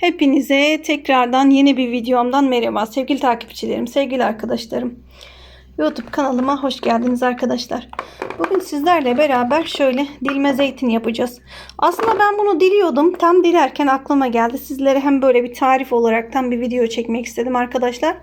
Hepinize tekrardan yeni bir videomdan merhaba sevgili takipçilerim, sevgili arkadaşlarım. YouTube kanalıma hoş geldiniz arkadaşlar. Bugün sizlerle beraber şöyle dilme zeytin yapacağız. Aslında ben bunu diliyordum. Tam dilerken aklıma geldi. Sizlere hem böyle bir tarif olarak tam bir video çekmek istedim arkadaşlar.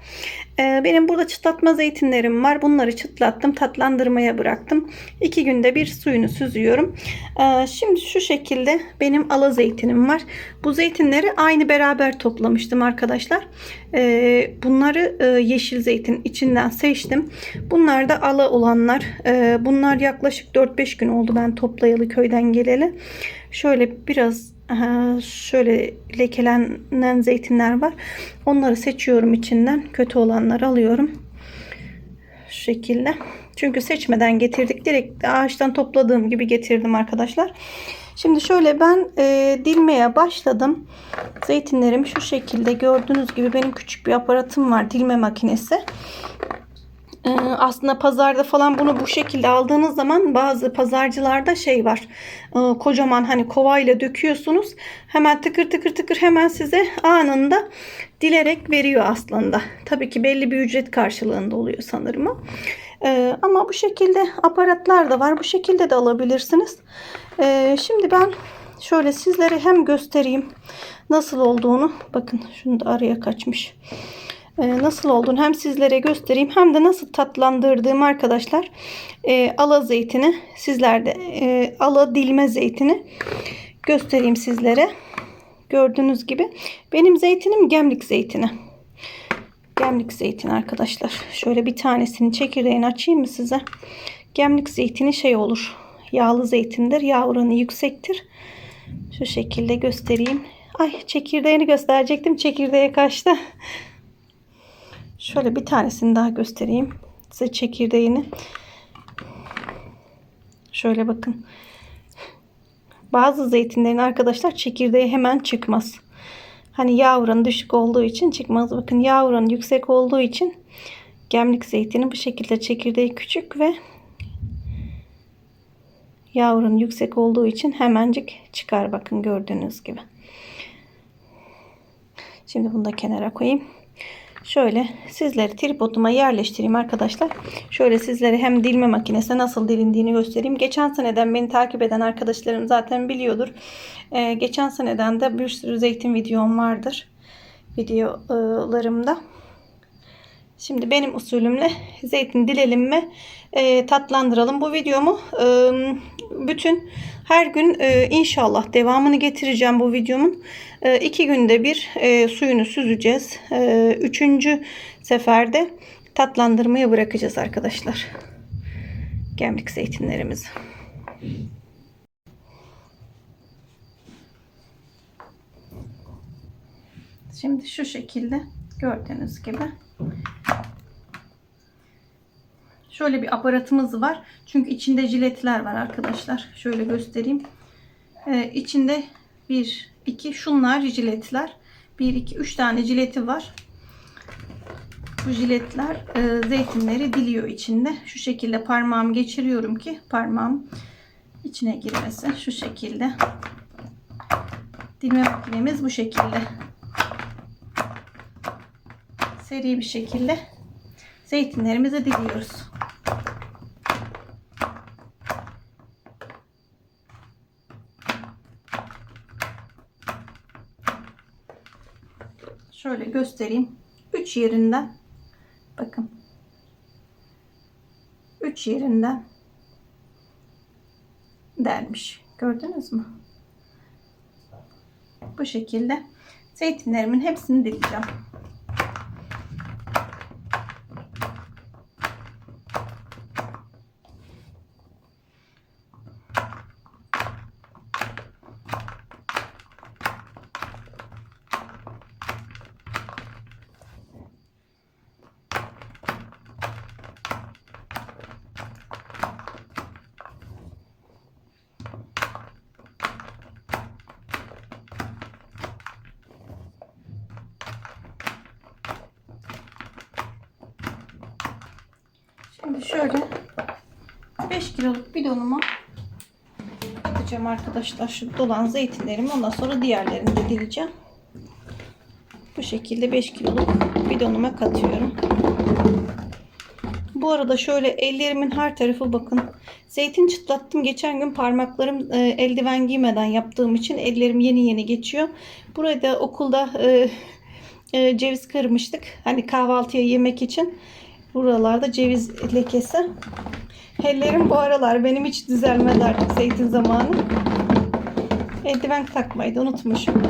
Ee, benim burada çıtlatma zeytinlerim var. Bunları çıtlattım. Tatlandırmaya bıraktım. İki günde bir suyunu süzüyorum. Ee, şimdi şu şekilde benim ala zeytinim var. Bu zeytinleri aynı beraber toplamıştım arkadaşlar. Ee, bunları e, yeşil zeytin içinden seçtim. Bunlar da ala olanlar. Ee, bunlar yaklaşık 4-5 gün oldu ben toplayalı köyden geleli. Şöyle biraz Aha, şöyle lekelenen zeytinler var. Onları seçiyorum içinden. Kötü olanları alıyorum. Şu şekilde. Çünkü seçmeden getirdik. Direkt ağaçtan topladığım gibi getirdim arkadaşlar. Şimdi şöyle ben e, dilmeye başladım. Zeytinlerim şu şekilde gördüğünüz gibi benim küçük bir aparatım var. Dilme makinesi. Ee, aslında pazarda falan bunu bu şekilde aldığınız zaman bazı pazarcılarda şey var. Ee, kocaman hani kovayla döküyorsunuz. Hemen tıkır tıkır tıkır hemen size anında dilerek veriyor aslında. Tabii ki belli bir ücret karşılığında oluyor sanırım. Ee, ama bu şekilde aparatlar da var. Bu şekilde de alabilirsiniz. Şimdi ben şöyle sizlere hem göstereyim nasıl olduğunu. Bakın şunu da araya kaçmış nasıl olduğunu hem sizlere göstereyim hem de nasıl tatlandırdığım arkadaşlar e, ala zeytini sizlerde e, ala dilme zeytini göstereyim sizlere. Gördüğünüz gibi benim zeytinim gemlik zeytini. Gemlik zeytini arkadaşlar. Şöyle bir tanesini çekirdeğini açayım mı size? Gemlik zeytini şey olur yağlı zeytindir yağ oranı yüksektir. Şu şekilde göstereyim. Ay çekirdeğini gösterecektim. Çekirdeğe kaçtı Şöyle bir tanesini daha göstereyim. Size çekirdeğini. Şöyle bakın. Bazı zeytinlerin arkadaşlar çekirdeği hemen çıkmaz. Hani yağ oranı düşük olduğu için çıkmaz. Bakın yağ oranı yüksek olduğu için gemlik zeytinin bu şekilde çekirdeği küçük ve yağ oranı yüksek olduğu için hemencik çıkar. Bakın gördüğünüz gibi. Şimdi bunu da kenara koyayım. Şöyle sizleri tripoduma yerleştireyim arkadaşlar. Şöyle sizlere hem dilme makinesine nasıl dilindiğini göstereyim. Geçen seneden beni takip eden arkadaşlarım zaten biliyordur. Ee, geçen seneden de bir sürü zeytin videom vardır. Videolarımda. Şimdi benim usulümle zeytin dilelim ve e, tatlandıralım. Bu videomu e, bütün her gün e, inşallah devamını getireceğim bu videomun. E, iki günde bir e, suyunu süzeceğiz. E, üçüncü seferde tatlandırmaya bırakacağız arkadaşlar. Gemlik zeytinlerimizi. Şimdi şu şekilde gördüğünüz gibi Şöyle bir aparatımız var. Çünkü içinde jiletler var arkadaşlar. Şöyle göstereyim. Ee, içinde bir, iki şunlar jiletler. Bir, iki, üç tane jileti var. Bu jiletler e, zeytinleri diliyor içinde. Şu şekilde parmağımı geçiriyorum ki parmağım içine girmesin. Şu şekilde. Dilme makinemiz bu şekilde. Seri bir şekilde zeytinlerimizi diliyoruz. Şöyle göstereyim. 3 yerinden bakın. 3 yerinden delmiş. Gördünüz mü? Bu şekilde zeytinlerimin hepsini dileceğim. Şimdi şöyle 5 kiloluk bidonuma atacağım arkadaşlar şu dolan zeytinlerimi. Ondan sonra diğerlerini de dileceğim. Bu şekilde 5 kiloluk bidonuma katıyorum. Bu arada şöyle ellerimin her tarafı bakın. Zeytin çıtlattım. Geçen gün parmaklarım e, eldiven giymeden yaptığım için ellerim yeni yeni geçiyor. Burada okulda e, e, ceviz kırmıştık. Hani kahvaltıya yemek için. Buralarda ceviz lekesi. Ellerim bu aralar benim hiç düzelmedi artık zeytin zamanı. Eldiven takmayı da unutmuşum.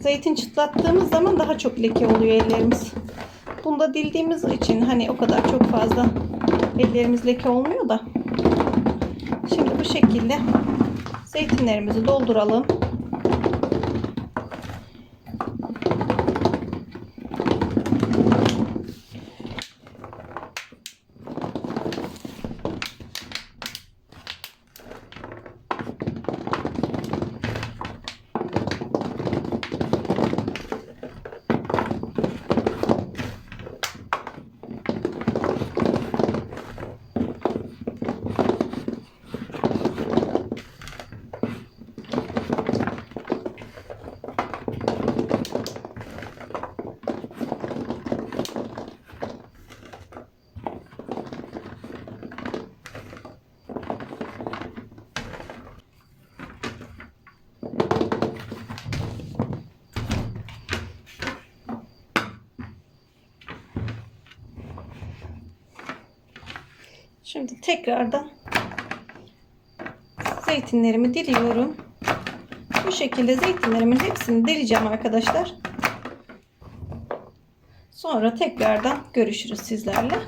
Zeytin çıtlattığımız zaman daha çok leke oluyor ellerimiz. Bunda dildiğimiz için hani o kadar çok fazla ellerimiz leke olmuyor da. Şimdi bu şekilde zeytinlerimizi dolduralım. Şimdi tekrardan zeytinlerimi diliyorum. Bu şekilde zeytinlerimin hepsini dileceğim arkadaşlar. Sonra tekrardan görüşürüz sizlerle.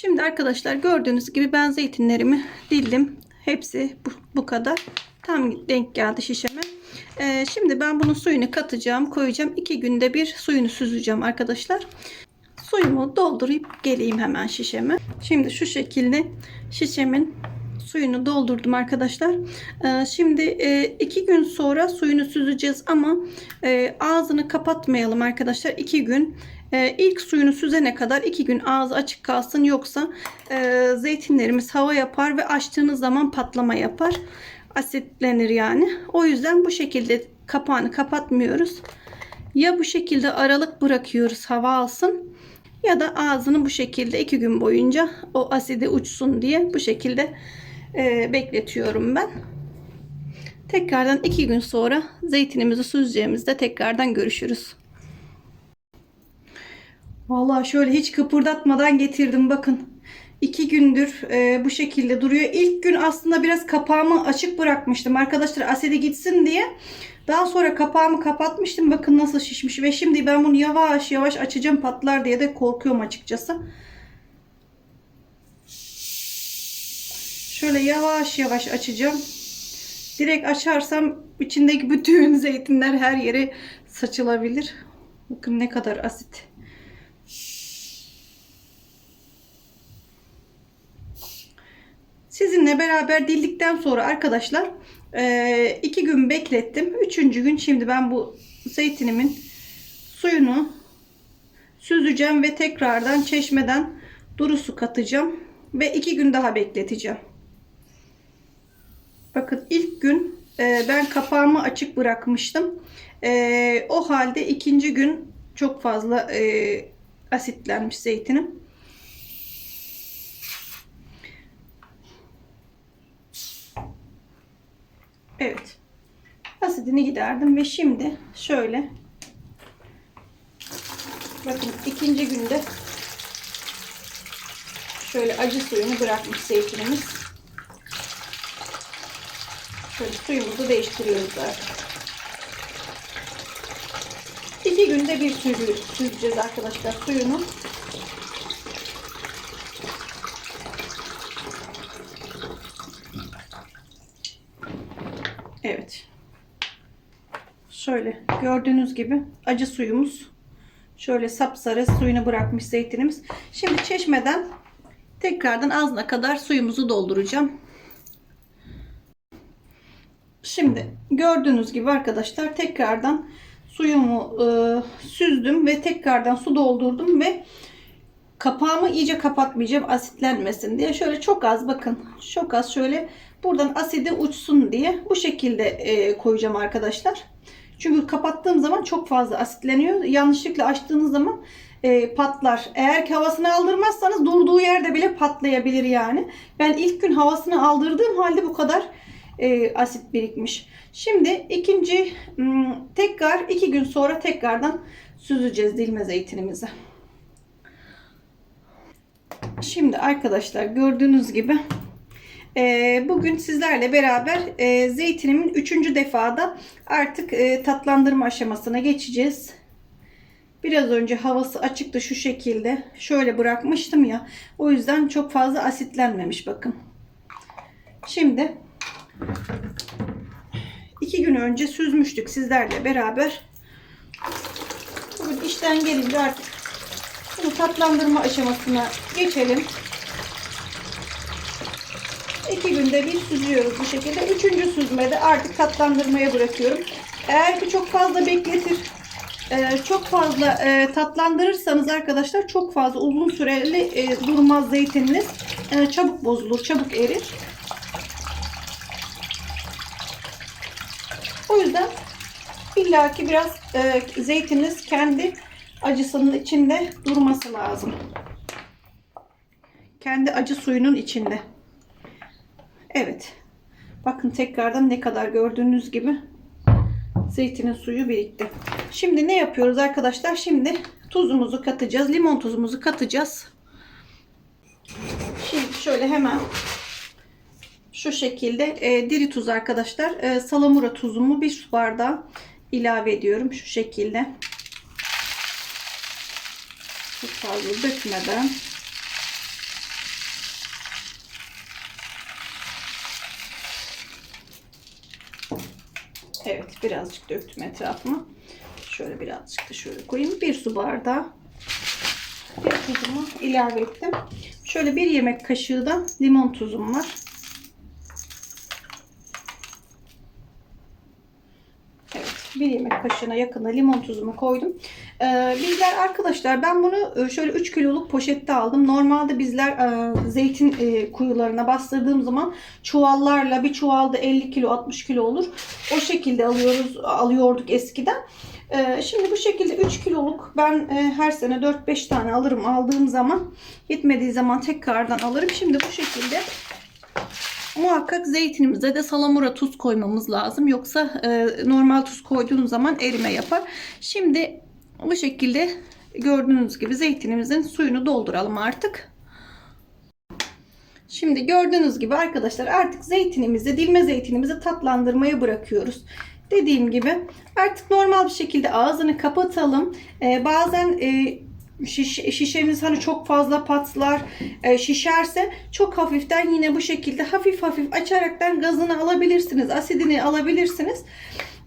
Şimdi arkadaşlar gördüğünüz gibi ben zeytinlerimi dildim. Hepsi bu, bu kadar. Tam denk geldi şişeme. Ee, şimdi ben bunun suyunu katacağım, koyacağım. İki günde bir suyunu süzeceğim arkadaşlar. Suyumu doldurup geleyim hemen şişeme. Şimdi şu şekilde şişemin suyunu doldurdum arkadaşlar. Ee, şimdi e, iki gün sonra suyunu süzeceğiz ama e, ağzını kapatmayalım arkadaşlar. İki gün e, ilk suyunu süzene kadar iki gün ağzı açık kalsın yoksa zeytinlerimiz hava yapar ve açtığınız zaman patlama yapar. Asitlenir yani. O yüzden bu şekilde kapağını kapatmıyoruz. Ya bu şekilde aralık bırakıyoruz hava alsın ya da ağzını bu şekilde iki gün boyunca o asidi uçsun diye bu şekilde e, bekletiyorum ben. Tekrardan iki gün sonra zeytinimizi süzeceğimizde tekrardan görüşürüz. Vallahi şöyle hiç kıpırdatmadan getirdim bakın. İki gündür e, bu şekilde duruyor. İlk gün aslında biraz kapağımı açık bırakmıştım arkadaşlar asidi gitsin diye. Daha sonra kapağımı kapatmıştım. Bakın nasıl şişmiş ve şimdi ben bunu yavaş yavaş açacağım patlar diye de korkuyorum açıkçası. Şöyle yavaş yavaş açacağım. Direkt açarsam içindeki bütün zeytinler her yere saçılabilir. Bakın ne kadar asit. Sizinle beraber dildikten sonra arkadaşlar e, iki gün beklettim. Üçüncü gün şimdi ben bu zeytinimin suyunu süzeceğim ve tekrardan çeşmeden duru su katacağım. Ve iki gün daha bekleteceğim. Bakın ilk gün e, ben kapağımı açık bırakmıştım. E, o halde ikinci gün çok fazla asitlenmiş zeytinim. Evet. Asidini giderdim ve şimdi şöyle bakın ikinci günde şöyle acı suyunu bırakmış zeytinimiz. Şöyle suyumuzu değiştiriyoruz artık. İki günde bir süzü- süzeceğiz arkadaşlar suyunu. Evet. Şöyle gördüğünüz gibi acı suyumuz şöyle sapsarı suyunu bırakmış zeytinimiz. Şimdi çeşmeden tekrardan ağzına kadar suyumuzu dolduracağım. Şimdi gördüğünüz gibi arkadaşlar tekrardan suyumu e, süzdüm ve tekrardan su doldurdum ve kapağımı iyice kapatmayacağım asitlenmesin diye. Şöyle çok az bakın çok az şöyle buradan asidi uçsun diye bu şekilde e, koyacağım arkadaşlar. Çünkü kapattığım zaman çok fazla asitleniyor. Yanlışlıkla açtığınız zaman e, patlar. Eğer ki havasını aldırmazsanız durduğu yerde bile patlayabilir yani. Ben ilk gün havasını aldırdığım halde bu kadar e, asit birikmiş. Şimdi ikinci m, tekrar iki gün sonra tekrardan süzeceğiz dilme zeytinimizi. Şimdi arkadaşlar gördüğünüz gibi bugün sizlerle beraber e, zeytinimin üçüncü defada artık e, tatlandırma aşamasına geçeceğiz. Biraz önce havası açıktı şu şekilde. Şöyle bırakmıştım ya. O yüzden çok fazla asitlenmemiş bakın. Şimdi iki gün önce süzmüştük sizlerle beraber. Bugün işten gelince artık bunu tatlandırma aşamasına geçelim. İki günde bir süzüyoruz bu şekilde. Üçüncü süzmede artık tatlandırmaya bırakıyorum. Eğer ki çok fazla bekletir, e, çok fazla e, tatlandırırsanız arkadaşlar çok fazla uzun süreli e, durmaz zeytininiz. Çabuk bozulur, çabuk erir. O yüzden illaki biraz zeytininiz kendi acısının içinde durması lazım. Kendi acı suyunun içinde. Evet. Bakın tekrardan ne kadar gördüğünüz gibi zeytinin suyu birikti. Şimdi ne yapıyoruz arkadaşlar? Şimdi tuzumuzu katacağız. Limon tuzumuzu katacağız. Şimdi şöyle hemen şu şekilde e, diri tuz arkadaşlar. E, salamura tuzumu bir su bardağı ilave ediyorum. Şu şekilde. Çok fazla dökmeden. Evet birazcık döktüm etrafıma. Şöyle birazcık da şöyle koyayım. Bir su bardağı bir tuzumu ilave ettim. Şöyle bir yemek kaşığı da limon tuzum var. Evet, bir yemek kaşığına yakında limon tuzumu koydum. Ee, bizler arkadaşlar ben bunu e, şöyle 3 kiloluk poşette aldım. Normalde bizler e, zeytin e, kuyularına bastırdığım zaman çuvallarla bir çuvalda 50 kilo 60 kilo olur. O şekilde alıyoruz alıyorduk eskiden. Ee, şimdi bu şekilde 3 kiloluk ben e, her sene 4-5 tane alırım aldığım zaman yetmediği zaman tekrardan alırım. Şimdi bu şekilde Muhakkak zeytinimize de salamura tuz koymamız lazım. Yoksa e, normal tuz koyduğunuz zaman erime yapar. Şimdi bu şekilde gördüğünüz gibi zeytinimizin suyunu dolduralım artık. Şimdi gördüğünüz gibi arkadaşlar artık zeytinimizi, dilme zeytinimizi tatlandırmaya bırakıyoruz. Dediğim gibi artık normal bir şekilde ağzını kapatalım. Ee, bazen e, şiş, şişemiz hani çok fazla patlar, e, şişerse çok hafiften yine bu şekilde hafif hafif açaraktan gazını alabilirsiniz, asidini alabilirsiniz.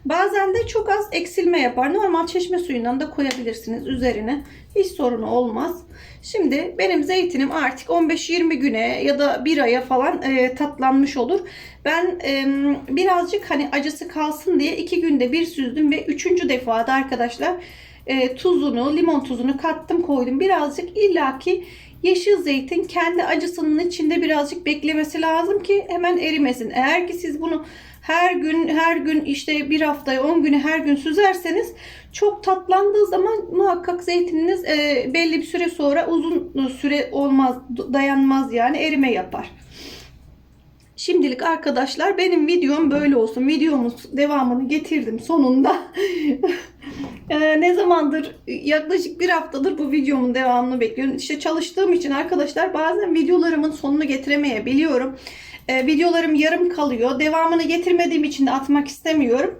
Bazen de çok az eksilme yapar. Normal çeşme suyundan da koyabilirsiniz üzerine. Hiç sorunu olmaz. Şimdi benim zeytinim artık 15-20 güne ya da bir aya falan e, tatlanmış olur. Ben e, birazcık hani acısı kalsın diye iki günde bir süzdüm ve üçüncü defada arkadaşlar e, tuzunu, limon tuzunu kattım koydum. Birazcık illaki yeşil zeytin kendi acısının içinde birazcık beklemesi lazım ki hemen erimesin. Eğer ki siz bunu her gün her gün işte bir haftaya 10 günü her gün süzerseniz çok tatlandığı zaman muhakkak zeytininiz e, belli bir süre sonra uzun süre olmaz dayanmaz yani erime yapar. Şimdilik arkadaşlar benim videom böyle olsun. Videomuz devamını getirdim sonunda. Ee, ne zamandır yaklaşık bir haftadır bu videomun devamını bekliyorum. İşte çalıştığım için arkadaşlar bazen videolarımın sonunu getiremeyebiliyorum. e, videolarım yarım kalıyor. Devamını getirmediğim için de atmak istemiyorum.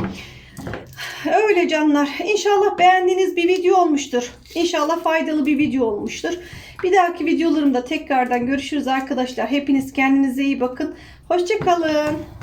Öyle canlar. İnşallah beğendiğiniz bir video olmuştur. İnşallah faydalı bir video olmuştur. Bir dahaki videolarımda tekrardan görüşürüz arkadaşlar. Hepiniz kendinize iyi bakın. Hoşçakalın.